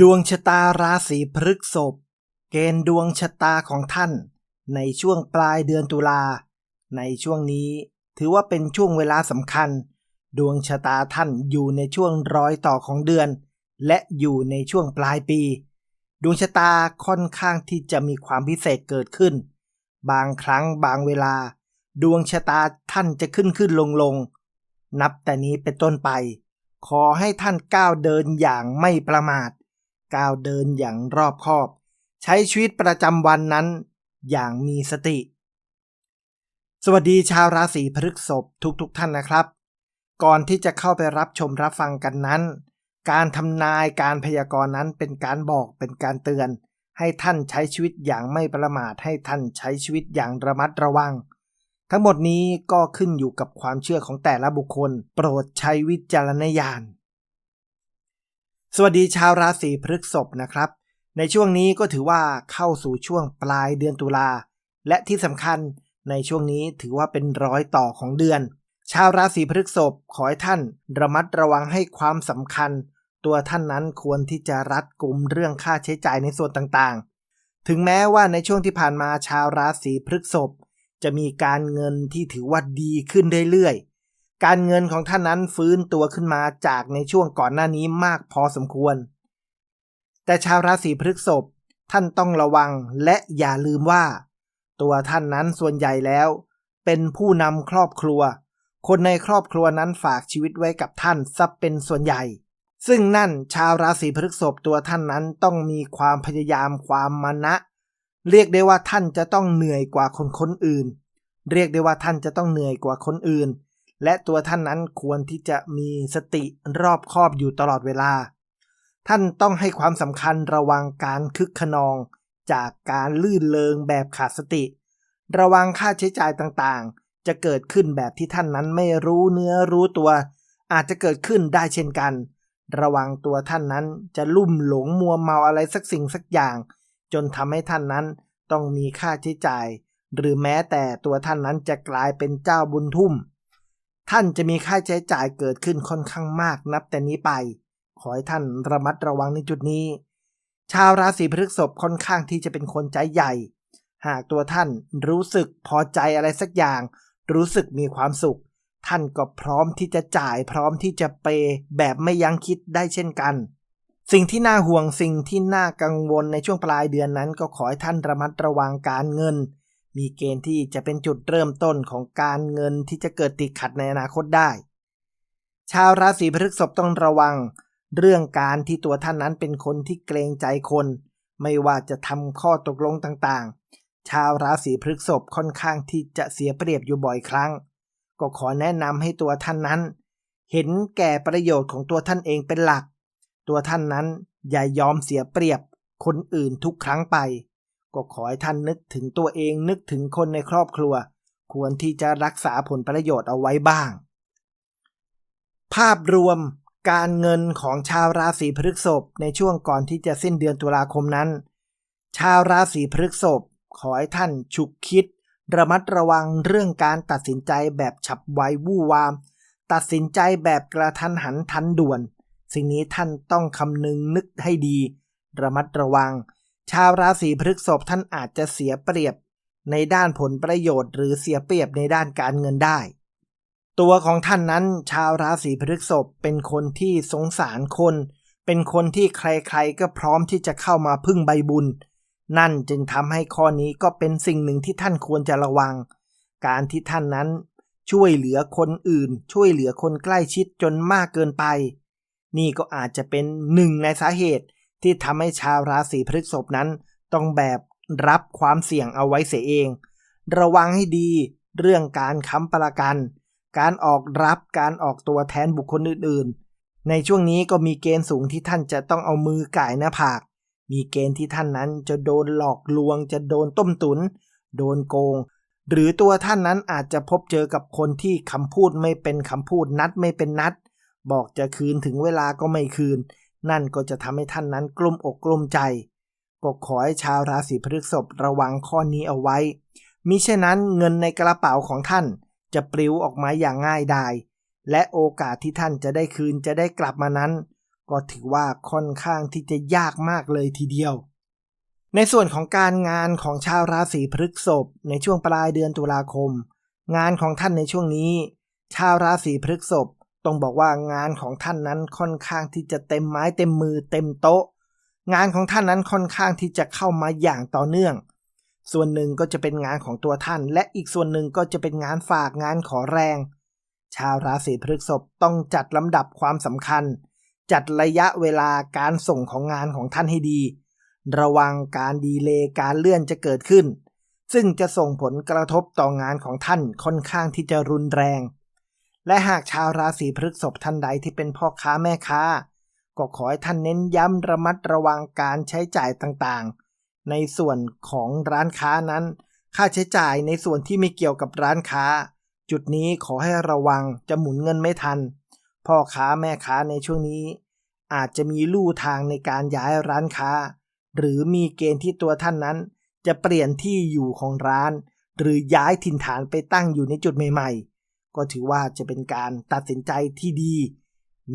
ดวงชะตาราศีพฤกษภเกณฑ์ดวงชะตาของท่าน ในช่วงปลายเดือนตุลา ในช่วงนี้ถือว่าเป็นช่วงเวลาสำคัญ ดวงชะตาท่านอยู่ในช่วงรอยต่อของเดือน และอยู่ในช่วงปลายปี ดวงชะตาค่อนข้างที่จะมีความพิเศษเกิดขึ้น บางครั้งบางเวลา ดวงชะตาท่านจะขึ้นขึ้นลงลงนับแต่นี้เป็นต้นไป ขอให้ท่านก้าวเดินอย่างไม่ประมาท ก้าวเดินอย่างรอบคอบ ใช้ชีวิตประจำวันนั้น อย่างมีสติ สวัสดีชาวราศีพฤกษภทุกๆทท่านนะครับ ก่อนที่จะเข้าไปรับชมรับฟังกันนั้น การทำนายการพยากรณ์นั้นเป็นการบอกเป็นการเตือน ให้ท่านใช้ชีวิตอย่างไม่ประมาทให้ท่านใช้ชีวิตอย่างระมัดระวังทั้งหมดนี้ก็ขึ้นอยู่กับความเชื่อของแต่ละบุคคล โปรดใช้วิจารณญาณ สวัสดีชาวราศีพฤษภนะครับ ในช่วงนี้ก็ถือว่าเข้าสู่ช่วงปลายเดือนตุลา และที่สำคัญในช่วงนี้ถือว่าเป็นร้อยต่อของเดือน ชาวราศีพฤษภขอให้ท่านระมัดระวังให้ความสำคัญ ตัวท่านนั้นควรที่จะรัดกุมเรื่องค่าใช้จ่ายในส่วนต่างๆ ถึงแม้ว่าในช่วงที่ผ่านมาชาวราศีพฤษภจะมีการเงินที่ถือว่าดีขึ้นเรื่อยๆ การเงินของท่านนั้นฟื้นตัวขึ้นมาจากในช่วงก่อนหน้านี้มากพอสมควร แต่ชาวราศีพฤษภท่านต้องระวังและอย่าลืมว่า ตัวท่านนั้นส่วนใหญ่แล้ว เป็นผู้นำครอบครัว คนในครอบครัวนั้นฝากชีวิตไว้กับท่านซับเป็นส่วนใหญ่ ซึ่งนั่นชาวราศีพฤษภตัวท่านนั้นต้องมีความพยายามความมานะ เรียกได้ว่าท่านจะต้องเหนื่อยกว่าคนคนอื่น เรียกได้ว่าท่านจะต้องเหนื่อยกว่าคนอื่น และตัวท่านนั้นควรที่จะมีสติรอบคอบอยู่ตลอดเวลา ท่านต้องให้ความสำคัญระวังการคึกขนอง จากการลื่นเลงแบบขาดสติ ระวังค่าใช้จ่ายต่างๆ จะเกิดขึ้นแบบที่ท่านนั้นไม่รู้เนื้อรู้ตัว อาจจะเกิดขึ้นได้เช่นกัน ระวังตัวท่านนั้นจะลุ่มหลงมัวเมาอะไรสักสิ่งสักอย่าง จนทำให้ท่านนั้นต้องมีค่าใช้จ่าย หรือแม้แต่ตัวท่านนั้นจะกลายเป็นเจ้าบุญทุ่ม ท่านจะมีค่าใช้จ่ายเกิดขึ้นค่อนข้างมากนับแต่นี้ไป ขอให้ท่านระมัดระวังในจุดนี้ ชาวราศีพฤษภค่อนข้างที่จะเป็นคนใจใหญ่ หากตัวท่านรู้สึกพอใจอะไรสักอย่าง รู้สึกมีความสุข ท่านก็พร้อมที่จะจ่ายพร้อมที่จะเปแบบไม่ยั้งคิดได้เช่นกัน สิ่งที่น่าห่วงสิ่งที่น่ากังวลในช่วงปลายเดือนนั้น ก็ขอให้ท่านระมัดระวังการเงิน มีเกณฑ์ที่จะเป็นจุดเริ่มต้นของการเงินที่จะเกิดติดขัดในอนาคตได้ ชาวราศีพฤษภต้องระวัง เรื่องการที่ตัวท่านนั้นเป็นคนที่เกรงใจคน ไม่ว่าจะทำข้อตกลงต่างๆ ชาวราศีพฤษภค่อนข้างที่จะเสียเปรียบอยู่บ่อยครั้ง ก็ขอแนะนำให้ตัวท่านนั้น เห็นแก่ประโยชน์ของตัวท่านเองเป็นหลัก ตัวท่านนั้นอย่ายอมเสียเปรียบคนอื่นทุกครั้งไป ก็ขอให้ท่านนึกถึงตัวเองนึกถึงคนในครอบครัว ควรที่จะรักษาผลประโยชน์เอาไว้บ้าง ภาพรวมการเงินของชาวราศีพฤษภในช่วงก่อนที่จะสิ้นเดือนตุลาคมนั้น ชาวราศีพฤษภขอให้ท่านฉุกคิด ระมัดระวังเรื่องการตัดสินใจแบบฉับไววู่วาม ตัดสินใจแบบกระทันหันทันด่วน สิ่งนี้ท่านต้องคำนึงนึกให้ดี ระมัดระวัง ชาวราศีพฤษภท่านอาจจะเสียเปรียบในด้านผลประโยชน์ หรือเสียเปรียบในด้านการเงินได้ ตัวของท่านนั้นชาวราศีพฤษภเป็นคนที่สงสารคน เป็นคนที่ใครๆก็พร้อมที่จะเข้ามาพึ่งใบบุญ นั่นจึงทำให้ข้อนี้ก็เป็นสิ่งหนึ่งที่ท่านควรจะระวัง การที่ท่านนั้นช่วยเหลือคนอื่น ช่วยเหลือคนใกล้ชิดจนมากเกินไป นี่ก็อาจจะเป็นหนึ่งในสาเหตุ ที่ทำให้ชาวราศีพฤษภนั้น ต้องแบบรับความเสี่ยงเอาไว้เสียเอง ระวังให้ดีเรื่องการค้ำประกัน การออกรับการออกตัวแทนบุคคลอื่นๆ ในช่วงนี้ก็มีเกณฑ์สูงที่ท่านจะต้องเอามือก่ายหน้าผาก มีเกณฑ์ที่ท่านนั้นจะโดนหลอกลวง จะโดนต้มตุน โดนโกง หรือตัวท่านนั้นอาจจะพบเจอกับคนที่คำพูดไม่เป็นคำพูดนัดไม่เป็นนัด บอกจะคืนถึงเวลาก็ไม่คืน นั่นก็จะทำให้ท่านนั้นกลุ้มอกกลุ้มใจ ก็ขอให้ชาวราศีพฤษภระวังข้อนี้เอาไว้ มิฉะนั้นเงินในกระเป๋าของท่านจะปลิวออกมาอย่างง่ายดาย และโอกาสที่ท่านจะได้คืนจะได้กลับมานั้น ก็ถือว่าค่อนข้างที่จะยากมากเลยทีเดียว ในส่วนของการงานของชาวราศีพฤษภในช่วงปลายเดือนตุลาคม งานของท่านในช่วงนี้ ชาวราศีพฤษภ ต้องบอกว่างานของท่านนั้นค่อนข้างที่จะเต็มไม้เต็มมือเต็มโต๊ะ งานของท่านนั้นค่อนข้างที่จะเข้ามาอย่างต่อเนื่อง ส่วนหนึ่งก็จะเป็นงานของตัวท่าน และอีกส่วนหนึ่งก็จะเป็นงานฝากงานขอแรง ชาวราศีพฤษภต้องจัดลำดับความสำคัญ จัดระยะเวลาการส่งของงานของท่านให้ดี ระวังการดีเลย์การเลื่อนจะเกิดขึ้น ซึ่งจะส่งผลกระทบต่องานของท่านค่อนข้างที่จะรุนแรง และหากชาวราศีพฤษภท่านใดที่เป็นพ่อค้าแม่ค้า ก็ขอให้ท่านเน้นย้ำระมัดระวังการใช้จ่ายต่างๆ ในส่วนของร้านค้านั้น ค่าใช้จ่ายในส่วนที่ไม่เกี่ยวกับร้านค้า จุดนี้ขอให้ระวังจะหมุนเงินไม่ทัน พ่อค้าแม่ค้าในช่วงนี้ อาจจะมีลู่ทางในการย้ายร้านค้า หรือมีเกณฑ์ที่ตัวท่านนั้น จะเปลี่ยนที่อยู่ของร้าน หรือย้ายถิ่นฐานไปตั้งอยู่ในจุดใหม่ๆ ก็ถือว่าจะเป็นการตัดสินใจที่ดี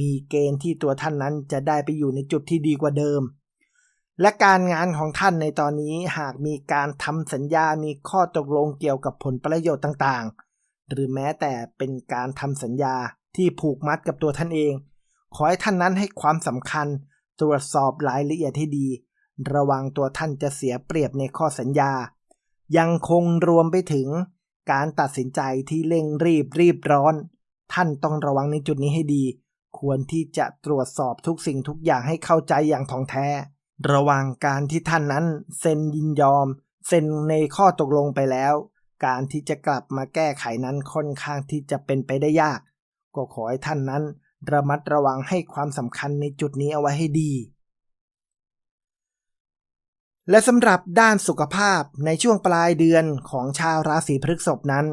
มีเกณฑ์ที่ตัวท่านนั้นจะได้ไปอยู่ในจุดที่ดีกว่าเดิม และการงานของท่านในตอนนี้หากมีการทำสัญญา มีข้อตกลงเกี่ยวกับผลประโยชน์ต่างๆ หรือแม้แต่เป็นการทำสัญญาที่ผูกมัดกับตัวท่านเอง ขอให้ท่านนั้นให้ความสำคัญ ตรวจสอบรายละเอียดให้ดี ระวังตัวท่านจะเสียเปรียบในข้อสัญญา ยังคงรวมไปถึง การตัดสินใจที่เร่งรีบรีบร้อน ท่านต้องระวังในจุดนี้ให้ดี ควรที่จะตรวจสอบทุกสิ่งทุกอย่างให้เข้าใจอย่างท่องแท้ ระวังการที่ท่านนั้นเซ็นยินยอม เซ็นในข้อตกลงไปแล้ว การที่จะกลับมาแก้ไขนั้นค่อนข้างที่จะเป็นไปได้ยาก ก็ขอให้ท่านนั้น ระมัดระวังให้ความสำคัญในจุดนี้เอาไว้ให้ดี และสำหรับด้านสุขภาพในช่วงปลายเดือนของชาวราศีพฤษภนั้น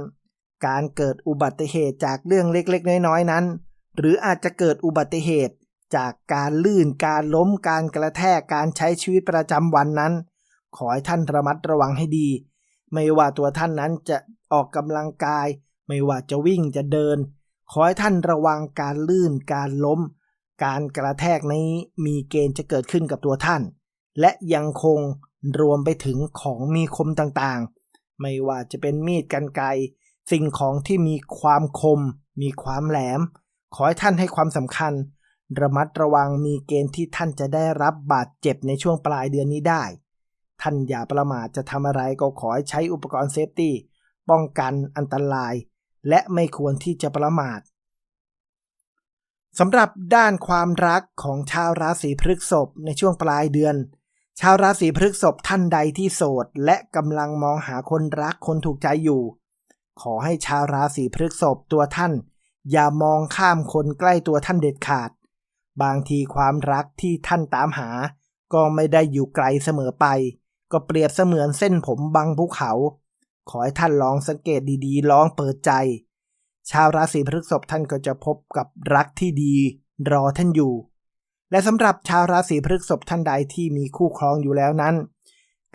การเกิดอุบัติเหตุจากเรื่องเล็กๆ น้อยๆ นั้น หรืออาจจะเกิดอุบัติเหตุจากการลื่นการล้มการกระแทกการใช้ชีวิตประจำวันนั้น ขอให้ท่านระมัดระวังให้ดี ไม่ว่าตัวท่านนั้นจะออกกำลังกาย ไม่ว่าจะวิ่งจะเดิน ขอให้ท่านระวังการลื่นการล้ม การกระแทกนี้มีเกณฑ์จะเกิดขึ้นกับตัวท่าน และยังคง รวมไปถึงของมีคมต่างๆ ไม่ว่าจะเป็นมีดกันไกสิ่งของที่มีความคม มีความแหลม ขอให้ท่านให้ความสำคัญ ระมัดระวังมีเกณฑ์ที่ท่านจะได้รับบาดเจ็บในช่วงปลายเดือนนี้ได้ ท่านอย่าประมาทจะทำอะไรก็ขอให้ใช้อุปกรณ์เซฟตี้ ป้องกันอันตราย และไม่ควรที่จะประมาทสำหรับด้านความรักของชาวราศีพฤษภในช่วงปลายเดือน ชาวราศีพฤษภท่านใดที่โสด และกำลังมองหาคนรักคนถูกใจอยู่ ขอให้ชาวราศีพฤษภตัวท่าน อย่ามองข้ามคนใกล้ตัวท่านเด็ดขาด บางทีความรักที่ท่านตามหา ก็ไม่ได้อยู่ไกลเสมอไป ก็เปรียบเสมือนเส้นผมบังภูเขา ขอให้ท่านลองสังเกตดีๆ ลองเปิดใจ ชาวราศีพฤษภท่านก็จะพบกับรักที่ดี รอท่านอยู่ และสำหรับชาวราศีพฤษภท่านใดที่มีคู่ครองอยู่แล้วนั้น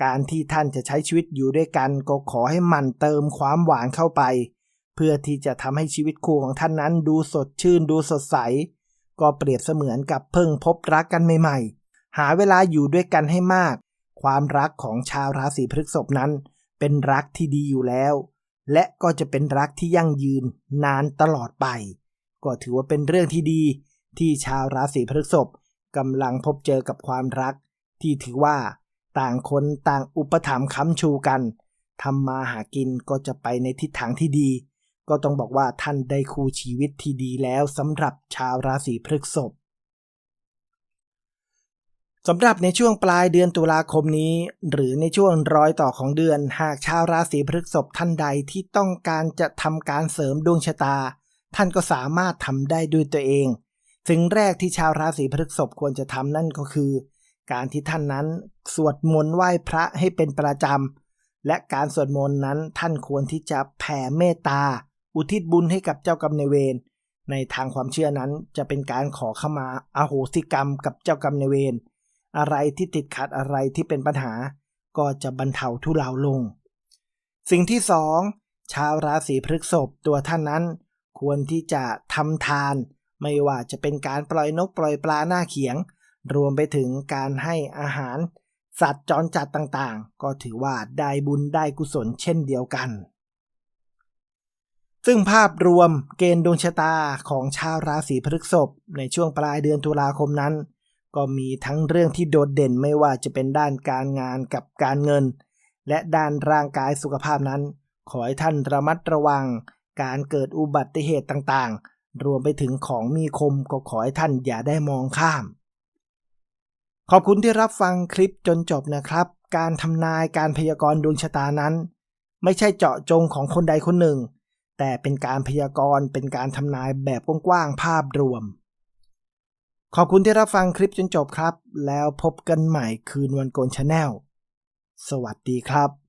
การที่ท่านจะใช้ชีวิตอยู่ด้วยกันก็ขอให้มันเติมความหวานเข้าไป เพื่อที่จะทำให้ชีวิตคู่ของท่านนั้นดูสดชื่นดูสดใส ก็เปรียบเสมือนกับเพิ่งพบรักกันใหม่ๆ หาเวลาอยู่ด้วยกันให้มาก ความรักของชาวราศีพฤษภนั้น เป็นรักที่ดีอยู่แล้ว และก็จะเป็นรักที่ยั่งยืนนานตลอดไป ก็ถือว่าเป็นเรื่องที่ดีที่ชาวราศีพฤษภ กำลังพบเจอกับความรัก ที่ถือว่า ต่างคนต่างอุปถัมภ์ค้ำชูกันทำมาหากินก็จะไปในทิศทางที่ดี ก็ต้องบอกว่าท่านได้คู่ชีวิตที่ดีแล้วสำหรับชาวราศีพฤษภสำหรับในช่วงปลายเดือนตุลาคมนี้ หรือในช่วงรอยต่อของเดือน หากชาวราศีพฤษภท่านใดที่ต้องการจะทำการเสริมดวงชะตา ท่านก็สามารถทำได้ด้วยตัวเอง สิ่งแรกที่ชาวราศีพฤษภควรจะทำนั่นก็คือ การที่ท่านนั้นสวดมนต์ไหว้พระให้เป็นประจำ และการสวดมนต์นั้นท่านควรที่จะแผ่เมตตา อุทิศบุญให้กับเจ้ากรรมนายเวร ในทางความเชื่อนั้นจะเป็นการขอขมาอาโหสิกรรมกับเจ้ากรรมนายเวร อะไรที่ติดขัดอะไรที่เป็นปัญหา ก็จะบรรเทาทุเลาลง สิ่งที่สองชาวราศีพฤษภตัวท่านนั้น ควรที่จะทำทาน ไม่ว่าจะเป็นการปล่อยนกปล่อยปลาหน้าเขียง รวมไปถึงการให้อาหาร สัตว์จรจัดต่างๆ ก็ถือว่าได้บุญได้กุศลเช่นเดียวกัน ซึ่งภาพรวมเกณฑ์ดวงชะตาของชาวราศีพฤษภในช่วงปลายเดือนตุลาคมนั้น ก็มีทั้งเรื่องที่โดดเด่นไม่ว่าจะเป็นด้านการงานกับการเงิน และด้านร่างกายสุขภาพนั้น ขอให้ท่านระมัดระวังการเกิดอุบัติเหตุต่างๆ รวมไปถึงของมีคมก็ขอให้ท่านอย่าได้มองข้าม ขอบคุณที่รับฟังคลิปจนจบนะครับ การทำนายการพยากรณ์ดวงชะตานั้น ไม่ใช่เจาะจงของคนใดคนหนึ่ง แต่เป็นการพยากรณ์เป็นการทำนายแบบกว้างๆภาพรวม ขอบคุณที่รับฟังคลิปจนจบครับ แล้วพบกันใหม่คืนวันโกนชาแนลสวัสดีครับ